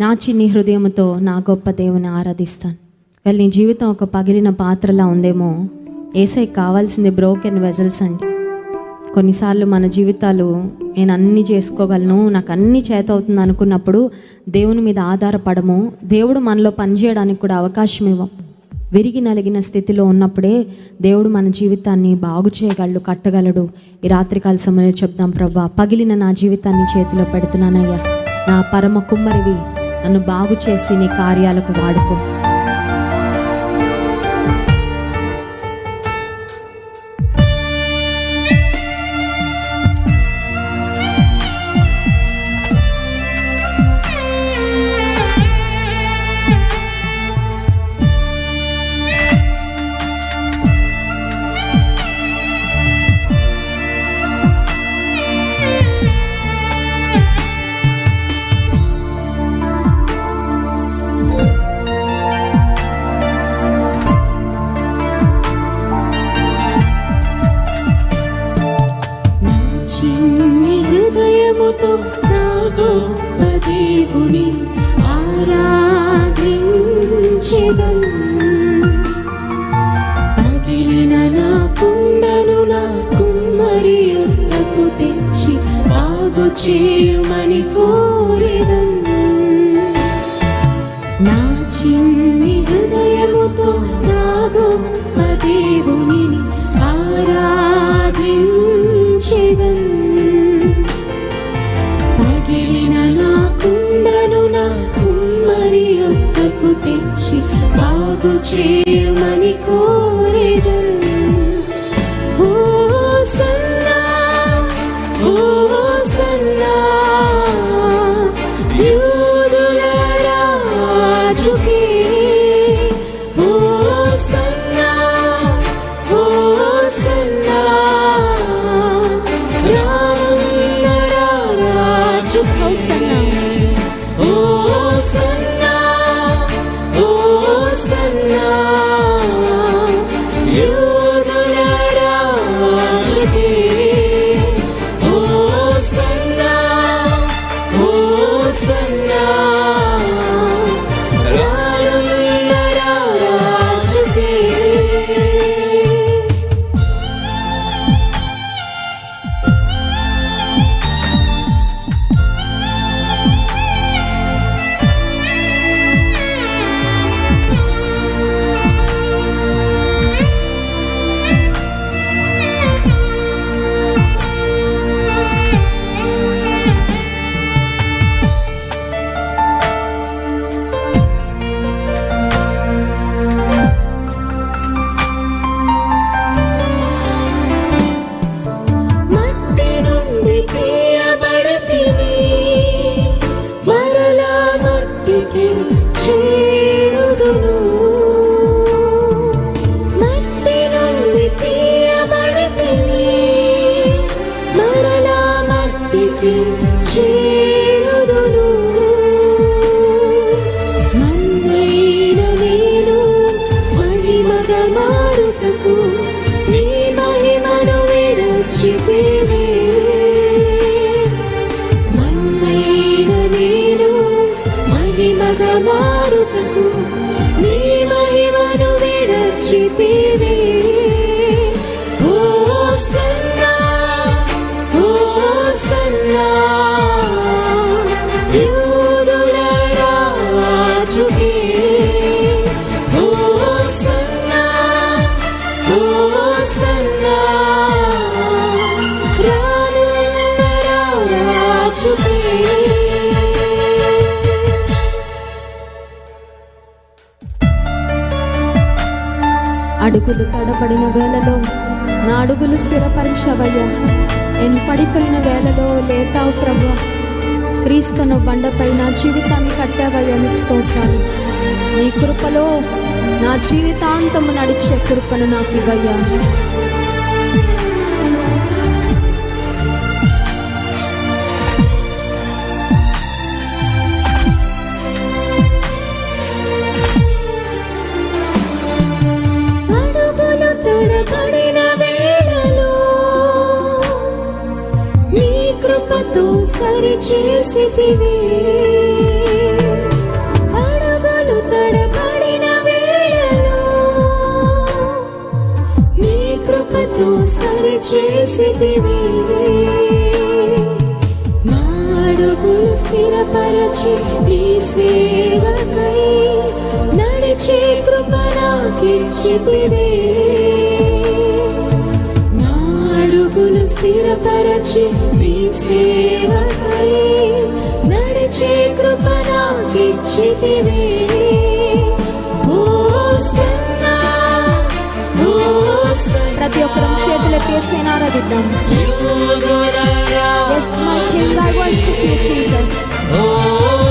నా చిన్ని హృదయంతో నా గొప్ప దేవుని ఆరాధిస్తాను. వెళ్ళి నీ జీవితం ఒక పగిలిన పాత్రలా ఉందేమో? ఏసై కావాల్సింది బ్రోకెన్ వెజల్స్ అండి. కొన్నిసార్లు మన జీవితాలు నేను అన్ని చేసుకోగలను నాకు అన్ని చేత అవుతుంది అనుకున్నప్పుడు దేవుని మీద ఆధారపడము దేవుడు మనలో పనిచేయడానికి కూడా అవకాశం ఇవ్వం. విరిగి నలిగిన స్థితిలో ఉన్నప్పుడే దేవుడు మన జీవితాన్ని బాగు చేయగలడు కట్టగలడు. ఈ రాత్రికాల సమయంలో చెప్దాం ప్రభా పగిలిన నా జీవితాన్ని చేతిలో పెడుతున్నానయ్యా. నా పరమ కుమ్మరివి నన్ను బాగు చేసి నీ కార్యాలకు వాడుకో. Ooh. see. అడుగులు తడబడిన వేళలో నా అడుగులు స్థిరపరిచవయ్యా నేను పడిపోయిన వేళలో లేతావు ప్రభు క్రీస్తును బండపై నా జీవితాన్ని కట్టావయ్యా నీకు స్తోత్రాలు. నీ కృపలో నా జీవితాంతము నడిచే కృపను నాకు ఇవ్వయ్యా. సరిచేసితివే. అడగలు తడబడిన వేళలో నీ కృపతో సరిచేసితివే. మా అడుగులు స్థిరపరచి నీ సేవకై నడిచే కృప నాకిచ్చితివే. స్థిరపరచి సేవకై నడిచే కృప నాకిచ్చితివే. ప్రతి ఒక్కరం చేతులెత్తేసి ఆరాధిద్దాం. Yes my king I worship you Jesus నీకే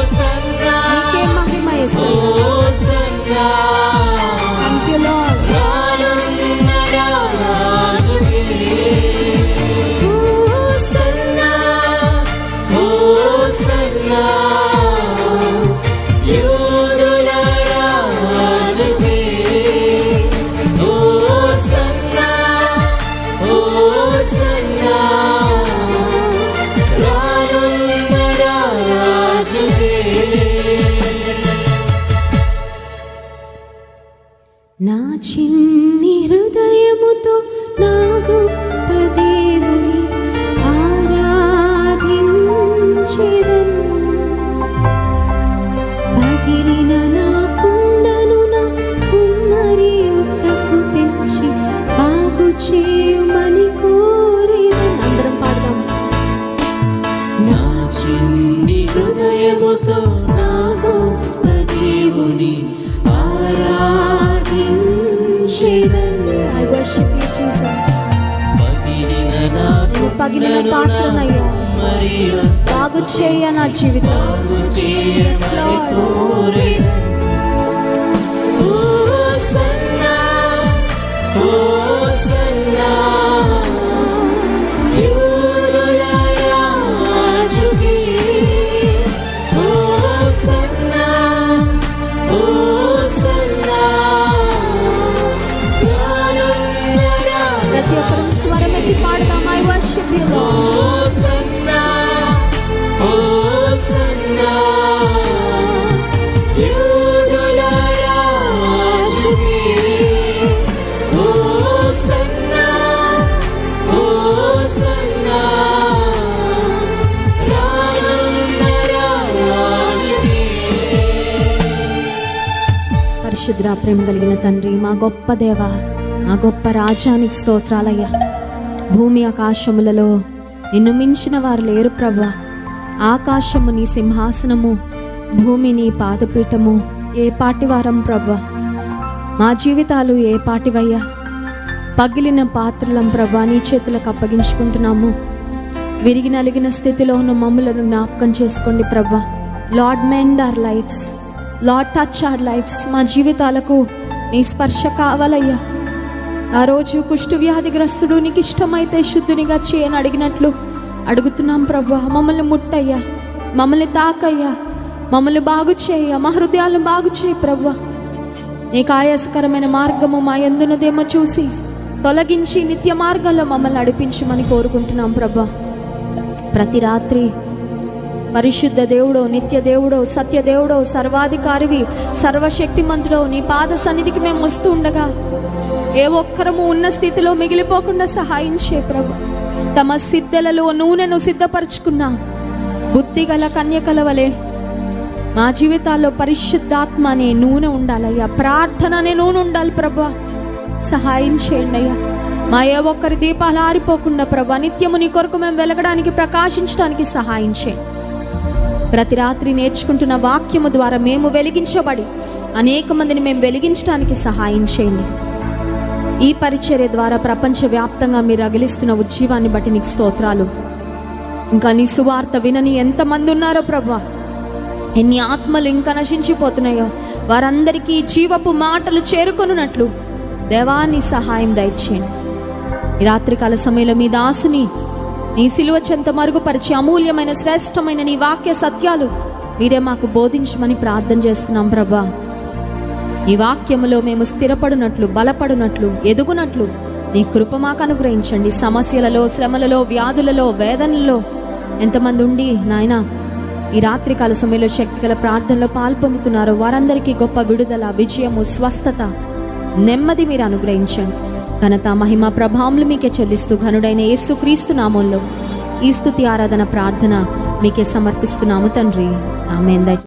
హృదయముతో నా గొప్ప దేవుని పగిలిన బాగు చేయ నా జీవితం. ప్రతి ఒక్కరం పాడదాం. ఐ వర్షిప్ యు Hosanna, రానున్న రాజుకి. పరిశుద్ర ప్రేమ కలిగిన తండ్రి మా గొప్ప దేవ మా గొప్ప రాజ్యానికి స్తోత్రాలయ్యా. భూమి ఆకాశములలో నిన్ను మించిన వారు లేరు ప్రవ్వా. ఆకాశము నీ సింహాసనము భూమి నీ పాదపీఠము ఏ పాటివారం ప్రవ్వా. మా జీవితాలు ఏ పాటివయ్యా. పగిలిన పాత్రలం ప్రభా నీ చేతులకు అప్పగించుకుంటున్నాము. విరిగి నలిగిన స్థితిలో ఉన్న మమ్ములను జ్ఞాపకం చేసుకోండి ప్రభా lord mend our lives lord touch our lives మా జీవితాలకు నీ స్పర్శ కావాలయ్యా. ఆ రోజు కుష్టు వ్యాధిగ్రస్తుడు నీకు ఇష్టమైతే శుద్ధునిగా చేయని అడిగినట్లు అడుగుతున్నాం ప్రభా మమ్మల్ని ముట్టయ్యా మమ్మల్ని తాకయ్యా మమ్మల్ని బాగు చేయ మా హృదయాలను బాగు చేయి ప్రభా నీకు ఆయాసకరమైన మార్గము మా ఎందున్నదేమో చూసి తొలగించి నిత్య మార్గాల్లో మమ్మల్ని నడిపించమని కోరుకుంటున్నాం ప్రభా ప్రతి రాత్రి పరిశుద్ధ దేవుడో నిత్య దేవుడో సత్య దేవుడో సర్వాధికారివి సర్వశక్తిమంతుడో నీ పాద సన్నిధికి మేము వస్తూ ఉండగా ఏ ఒక్కరము ఉన్న స్థితిలో మిగిలిపోకుండా సహాయం చే ప్రభు. తమ సిద్ధలలో నూనెను సిద్ధపరచుకున్న బుద్ధిగల కన్యకల వలె మా జీవితాల్లో పరిశుద్ధాత్మ అనే నూనె ఉండాలయ్యా. ప్రార్థన అనే నూనె ఉండాలి ప్రభా. సహాయం చేయండి అయ్యా. మా ఏ ఒక్కరి దీపాలు ఆరిపోకుండా ప్రభా నిత్యము నీ కొరకు మేము వెలగడానికి ప్రకాశించడానికి సహాయం చేయండి. ప్రతి రాత్రి నేర్చుకుంటున్న వాక్యము ద్వారా మేము వెలిగించబడి అనేక మందిని మేము వెలిగించడానికి సహాయం చేయండి. ఈ పరిచర్య ద్వారా ప్రపంచవ్యాప్తంగా మీరు అగిలిస్తున్న ఉజ్జీవాన్ని బట్టి నీకు స్తోత్రాలు. ఇంకా నీ సువార్త వినని ఎంతమంది ఉన్నారో ప్రభా? ఎన్ని ఆత్మలు ఇంకా నశించిపోతున్నాయో? వారందరికీ ఈ జీవపు మాటలు చేరుకొనున్నట్లు. దేవాన్ని సహాయం దయచేయండి. రాత్రికాల సమయంలో మీ దాసుని నీ సిలువ చెంత మరుగుపరిచి అమూల్యమైన శ్రేష్టమైన నీ వాక్య సత్యాలు మీరే మాకు బోధించమని ప్రార్థన చేస్తున్నాం ప్రభా. ఈ వాక్యములో మేము స్థిరపడునట్లు బలపడునట్లు ఎదుగునట్లు నీ కృప మాకు అనుగ్రహించండి. సమస్యలలో శ్రమలలో వ్యాధులలో వేదనలలో ఎంతమంది ఉండి నాయన ఈ రాత్రికాల సమయంలో శక్తిగల ప్రార్థనలో పాల్పొందుతున్నారో వారందరికీ గొప్ప విడుదల విజయము స్వస్థత నెమ్మది మీరు అనుగ్రహించండి. ఘనత మహిమ ప్రభావములు మీకే చెల్లిస్తూ ఘనుడైన యేసుక్రీస్తు నామంలో ఈ స్థుతి ఆరాధన ప్రార్థన మీకే సమర్పిస్తున్నాము తండ్రి. ఆమె